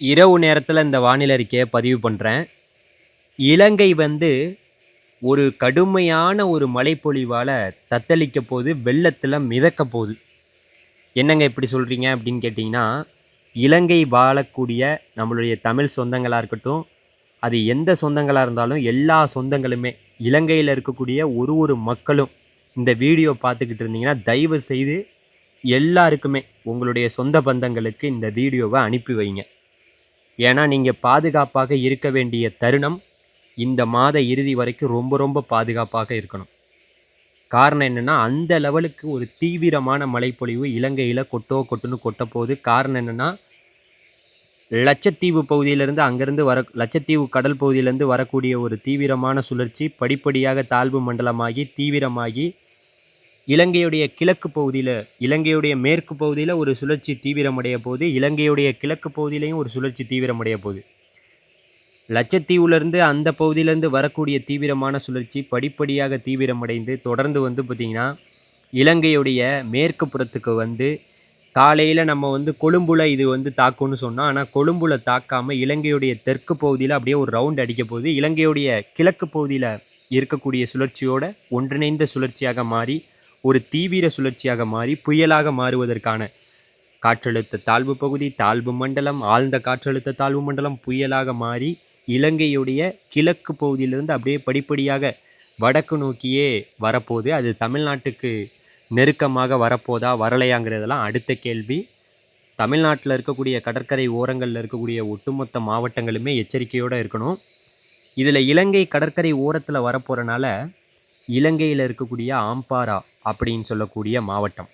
இரவு நேரத்தில் இந்த வானிலை அறிக்கையை பதிவு பண்ணுறேன் இலங்கை வந்து ஒரு கடுமையான ஒரு மழைப்பொழிவால் தத்தளிக்க போகுது வெள்ளத்தில் மிதக்க போகுது என்னங்க இப்படி சொல்கிறீங்க அப்படின்னு கேட்டிங்கன்னா இலங்கை வாழக்கூடிய நம்மளுடைய தமிழ் சொந்தங்களாக இருக்கட்டும் அது எந்த சொந்தங்களாக இருந்தாலும் எல்லா சொந்தங்களுமே இலங்கையில் இருக்கக்கூடிய ஒரு ஒரு மக்களும் இந்த வீடியோ பார்த்துக்கிட்டு இருந்தீங்கன்னா தயவு செய்து எல்லாருக்குமே உங்களுடைய சொந்த பந்தங்களுக்கு இந்த வீடியோவை அனுப்பி வைங்க. ஏன்னா நீங்கள் பாதுகாப்பாக இருக்க வேண்டிய தருணம் இந்த மாத இறுதி வரைக்கும் ரொம்ப ரொம்ப பாதுகாப்பாக இருக்கணும். காரணம் என்னென்னா அந்த லெவலுக்கு ஒரு தீவிரமான மழைப்பொழிவு இலங்கையில் கொட்டோ கொட்டுன்னு கொட்டப்போகுது. காரணம் என்னென்னா லட்சத்தீவு பகுதியிலேருந்து அங்கேருந்து வர லட்சத்தீவு கடல் பகுதியிலேருந்து வரக்கூடிய ஒரு தீவிரமான சுழற்சி படிப்படியாக தாழ்வு மண்டலமாகி தீவிரமாகி இலங்கையுடைய கிழக்கு பகுதியில் இலங்கையுடைய மேற்கு பகுதியில் ஒரு சுழற்சி தீவிரமடைய போகுது இலங்கையுடைய கிழக்கு பகுதியிலையும் ஒரு சுழற்சி தீவிரமடைய போகுது லட்சத்தீவுலேருந்து அந்த பகுதியிலேருந்து வரக்கூடிய தீவிரமான சுழற்சி படிப்படியாக தீவிரமடைந்து தொடர்ந்து வந்து பார்த்திங்கன்னா இலங்கையுடைய மேற்கு புறத்துக்கு வந்து காலையில் நம்ம வந்து கொழும்புல இது வந்து தாக்கும்னு சொன்னோம். ஆனால் கொழும்புல தாக்காமல் இலங்கையுடைய தெற்கு பகுதியில் அப்படியே ஒரு ரவுண்ட் அடிக்க போகுது. இலங்கையுடைய கிழக்கு பகுதியில் இருக்கக்கூடிய சுழற்சியோட ஒன்றிணைந்த சுழற்சியாக மாறி ஒரு தீவிர சுழற்சியாக மாறி புயலாக மாறுவதற்கான காற்றழுத்த தாழ்வு பகுதி தாழ்வு மண்டலம் ஆழ்ந்த காற்றழுத்த தாழ்வு மண்டலம் புயலாக மாறி இலங்கையுடைய கிழக்கு பகுதியிலிருந்து அப்படியே படிப்படியாக வடக்கு நோக்கியே வரப்போகுது. அது தமிழ்நாட்டுக்கு நெருக்கமாக வரப்போதா வரலையாங்கிறதெல்லாம் அடுத்த கேள்வி. தமிழ்நாட்டில் இருக்கக்கூடிய கடற்கரை ஓரங்களில் இருக்கக்கூடிய ஒட்டுமொத்த மாவட்டங்களுமே எச்சரிக்கையோடு இருக்கணும். இதில் இலங்கை கடற்கரை ஓரத்தில் வரப்போகிறனால இலங்கையில் இருக்கக்கூடிய ஆம்பாரா அப்படின்னு சொல்லக்கூடிய மாவட்டம்.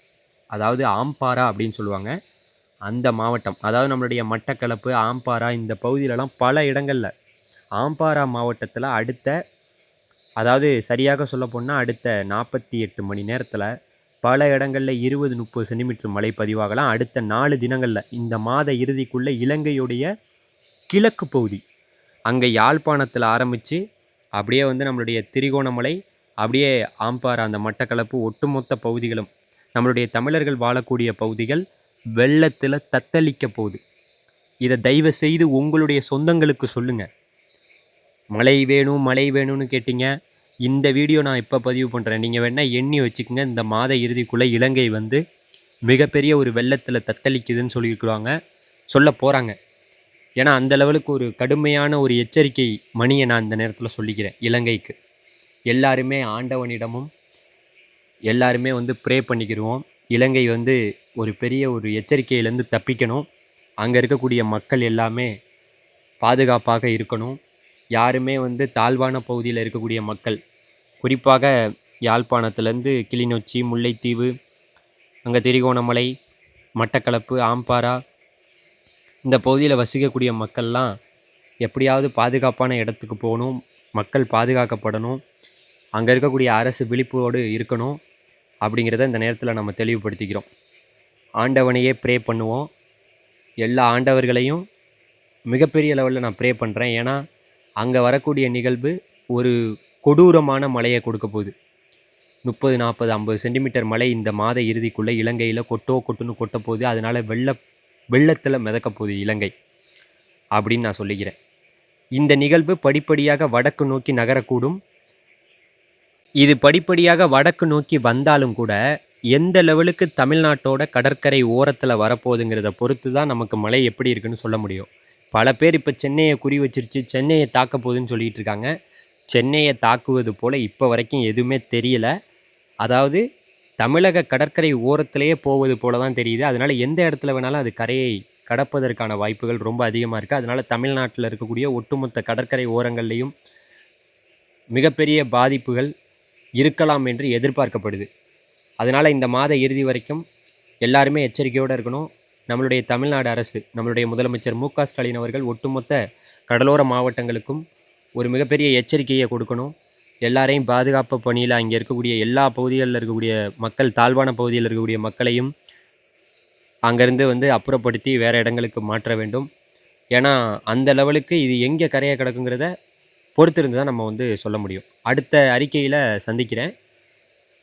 அதாவது ஆம்பாரா அப்படின்னு சொல்லுவாங்க. அந்த மாவட்டம். அதாவது நம்மளுடைய மட்டக்களப்பு ஆம்பாரா இந்த பகுதியிலலாம் பல இடங்களில். ஆம்பாரா மாவட்டத்தில் அடுத்த அதாவது சரியாக சொல்ல போனால் அடுத்த நாற்பத்தி எட்டு மணி நேரத்தில் பல இடங்களில் இருபது முப்பது சென்டிமீட்டர் மழை பதிவாகலாம். அடுத்த நாலு தினங்களில் இந்த மாத இறுதிக்குள்ளே இலங்கையுடைய கிழக்கு பகுதி. அங்கே யாழ்ப்பாணத்தில் ஆரம்பித்து அப்படியே வந்து நம்மளுடைய திரிகோணமலை அப்படியே ஆம்பாறை அந்த மட்டக்களப்பு ஒட்டுமொத்த பகுதிகளும் நம்மளுடைய தமிழர்கள் வாழக்கூடிய பகுதிகள் வெள்ளத்தில் தத்தளிக்க போகுது. இதை தயவு செய்து உங்களுடைய சொந்தங்களுக்கு சொல்லுங்கள் மழை வேணும் மழை வேணும்னு கேட்டிங்க. இந்த வீடியோ நான் இப்போ பதிவு பண்ணுறேன் நீங்கள் வேணால் எண்ணி வச்சுக்கோங்க. இந்த மாத இறுதிக்குள்ளே இலங்கை வந்து மிகப்பெரிய ஒரு வெள்ளத்தில் தத்தளிக்குதுன்னு சொல்லியிருக்கிறாங்க. சொல்ல போகிறாங்க ஏன்னா அந்த லெவலுக்கு ஒரு கடுமையான ஒரு எச்சரிக்கை மணியை நான் இந்த நேரத்தில் சொல்லிக்கிறேன். இலங்கைக்கு. எல்லாருமே ஆண்டவனிடமும் எல்லாருமே வந்து ப்ரே பண்ணிக்கிடுவோம். இலங்கை வந்து ஒரு பெரிய ஒரு எச்சரிக்கையிலேருந்து தப்பிக்கணும். அங்கே இருக்கக்கூடிய மக்கள் எல்லாமே பாதுகாப்பாக இருக்கணும். யாருமே வந்து தாழ்வான பகுதியில் இருக்கக்கூடிய மக்கள் குறிப்பாக யாழ்ப்பாணத்துலேருந்து கிளிநொச்சி முல்லைத்தீவு அங்கே திரிகோணமலை மட்டக்களப்பு ஆம்பாரா இந்த பகுதியில் வசிக்கக்கூடிய மக்கள்லாம் எப்படியாவது பாதுகாப்பான இடத்துக்கு போகணும். மக்கள் பாதுகாக்கப்படணும். அங்கே இருக்கக்கூடிய அரசு விழிப்போடு இருக்கணும் அப்படிங்கிறத இந்த நேரத்தில் நம்ம தெளிவுபடுத்திக்கிறோம். ஆண்டவனையே ப்ரே பண்ணுவோம். எல்லா ஆண்டவர்களையும் மிகப்பெரிய லெவலில் நான் ப்ரே பண்ணுறேன் ஏன்னா அங்கே வரக்கூடிய நிகழ்வு ஒரு கொடூரமான மழையை கொடுக்க போகுது. முப்பது நாற்பது ஐம்பது சென்டிமீட்டர் மழை இந்த மாத இறுதிக்குள்ளே இலங்கையில் கொட்டோ கொட்டுன்னு கொட்ட போகுது. அதனால் வெள்ள வெள்ளத்தில் மிதக்க போகுது இலங்கை அப்படின்னு நான் சொல்லிக்கிறேன். இந்த நிகழ்வு படிப்படியாக வடக்கு நோக்கி நகரக்கூடும். இது படிப்படியாக வடக்கு நோக்கி வந்தாலும் கூட எந்த லெவலுக்கு தமிழ்நாட்டோட கடற்கரை ஓரத்தில் வரப்போகுதுங்கிறத பொறுத்து தான் நமக்கு மழை எப்படி இருக்குன்னு சொல்ல முடியும். பல பேர் இப்போ சென்னையை குறி வச்சிருச்சு சென்னையை தாக்க போகுதுன்னு சொல்லிட்டு இருக்காங்க. சென்னையை தாக்குவது போல் இப்போ வரைக்கும் எதுவுமே தெரியல. அதாவது தமிழக கடற்கரை ஓரத்திலேயே போவது போல தான் தெரியுது. அதனால் எந்த இடத்துல வேணாலும் அது கரையை கடப்பதற்கான வாய்ப்புகள் ரொம்ப அதிகமாக இருக்குது அதனால் தமிழ்நாட்டில் இருக்கக்கூடிய ஒட்டுமொத்த கடற்கரை ஓரங்கள்லேயும் மிகப்பெரிய பாதிப்புகள் இருக்கலாம் என்று எதிர்பார்க்கப்படுது. அதனால் இந்த மாத இறுதி வரைக்கும் எல்லாருமே எச்சரிக்கையோடு இருக்கணும். நம்மளுடைய தமிழ்நாடு அரசு நம்மளுடைய முதலமைச்சர் மு ஸ்டாலின் அவர்கள் ஒட்டுமொத்த கடலோர மாவட்டங்களுக்கும் ஒரு மிகப்பெரிய எச்சரிக்கையை கொடுக்கணும். எல்லாரையும் பாதுகாப்பு பணியில் அங்கே இருக்கக்கூடிய எல்லா பகுதிகளில் இருக்கக்கூடிய மக்கள் தாழ்வான பகுதியில் இருக்கக்கூடிய மக்களையும் அங்கேருந்து வந்து அப்புறப்படுத்தி வேறு இடங்களுக்கு மாற்ற வேண்டும். ஏன்னா அந்த லெவலுக்கு இது எங்கே கரையை கிடக்குங்கிறத பொறுத்திருந்து தான் நம்ம வந்து சொல்ல முடியும். அடுத்த அறிக்கையில் சந்திக்கிறேன்.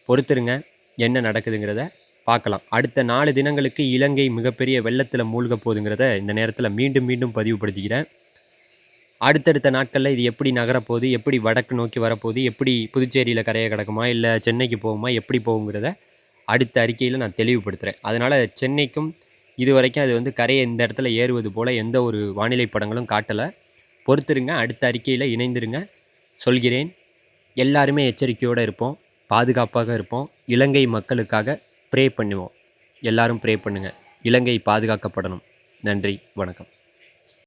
பொறுத்திருங்க என்ன நடக்குதுங்கிறத பார்க்கலாம். அடுத்த நாலு தினங்களுக்கு இலங்கை மிகப்பெரிய வெள்ளத்தில் மூழ்க போகுதுங்கிறத இந்த நேரத்தில் மீண்டும் மீண்டும் பதிவுபடுத்திக்கிறேன். அடுத்தடுத்த நாட்களில் இது எப்படி நகரப்போகுது எப்படி வடக்கு நோக்கி வரப்போகுது எப்படி புதுச்சேரியில் கரையை கிடக்குமா இல்லை சென்னைக்கு போகுமா எப்படி போகுங்கிறத அடுத்த அறிக்கையில் நான் தெளிவுபடுத்துகிறேன் அதனால் சென்னைக்கும் இது வரைக்கும் அது வந்து கரையை இந்த இடத்துல ஏறுவது போல் எந்த ஒரு வானிலை படங்களும் காட்டலை. பொறுத்துருங்க அடுத்த அறிக்கையில் இணைந்திருங்க. சொல்கிறேன் எல்லாருமே எச்சரிக்கையோடு இருப்போம் பாதுகாப்பாக இருப்போம் இலங்கை மக்களுக்காக ப்ரே பண்ணுவோம். எல்லாரும் ப்ரே பண்ணுங்கள் இலங்கை பாதுகாக்கப்படணும். நன்றி வணக்கம்.